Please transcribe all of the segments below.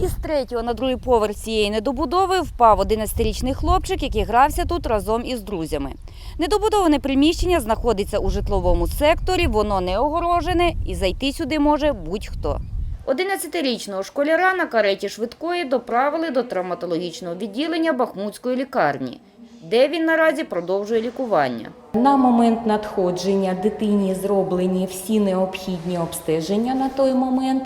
Із третього на другий поверх цієї недобудови впав 11-річний хлопчик, який грався тут разом із друзями. Недобудоване приміщення знаходиться у житловому секторі, воно не огорожене і зайти сюди може будь-хто. 11-річного школяра на кареті швидкої доправили до травматологічного відділення Бахмутської лікарні, де він наразі продовжує лікування. На момент надходження дитині зроблені всі необхідні обстеження на той момент.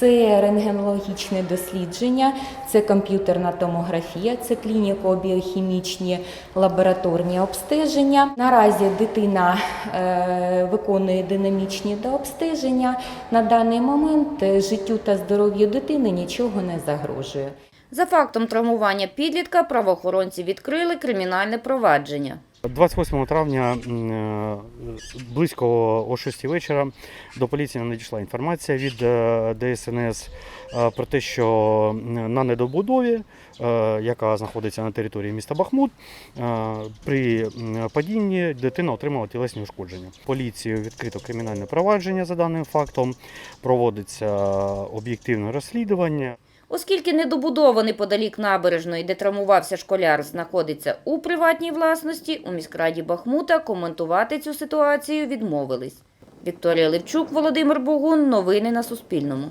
Це рентгенологічне дослідження, це комп'ютерна томографія, це клініко-біохімічні лабораторні обстеження. Наразі дитина е, виконує динамічні дообстеження. На даний момент е, життю та здоров'ю дитини нічого не загрожує. За фактом травмування підлітка правоохоронці відкрили кримінальне провадження. 28 травня е, близько о 6 вечора до поліції надійшла інформація від е, ДСНС е, про те, що на недобудові, яка знаходиться на території міста Бахмут, при падінні дитина отримала тілесні ушкодження. Поліцією відкрито кримінальне провадження за даним фактом, проводиться об'єктивне розслідування. Оскільки недобудований подалік набережної, де травмувався школяр, знаходиться у приватній власності, у міськраді Бахмута коментувати цю ситуацію відмовились. Вікторія Левчук, Володимир Богун. Новини на Суспільному.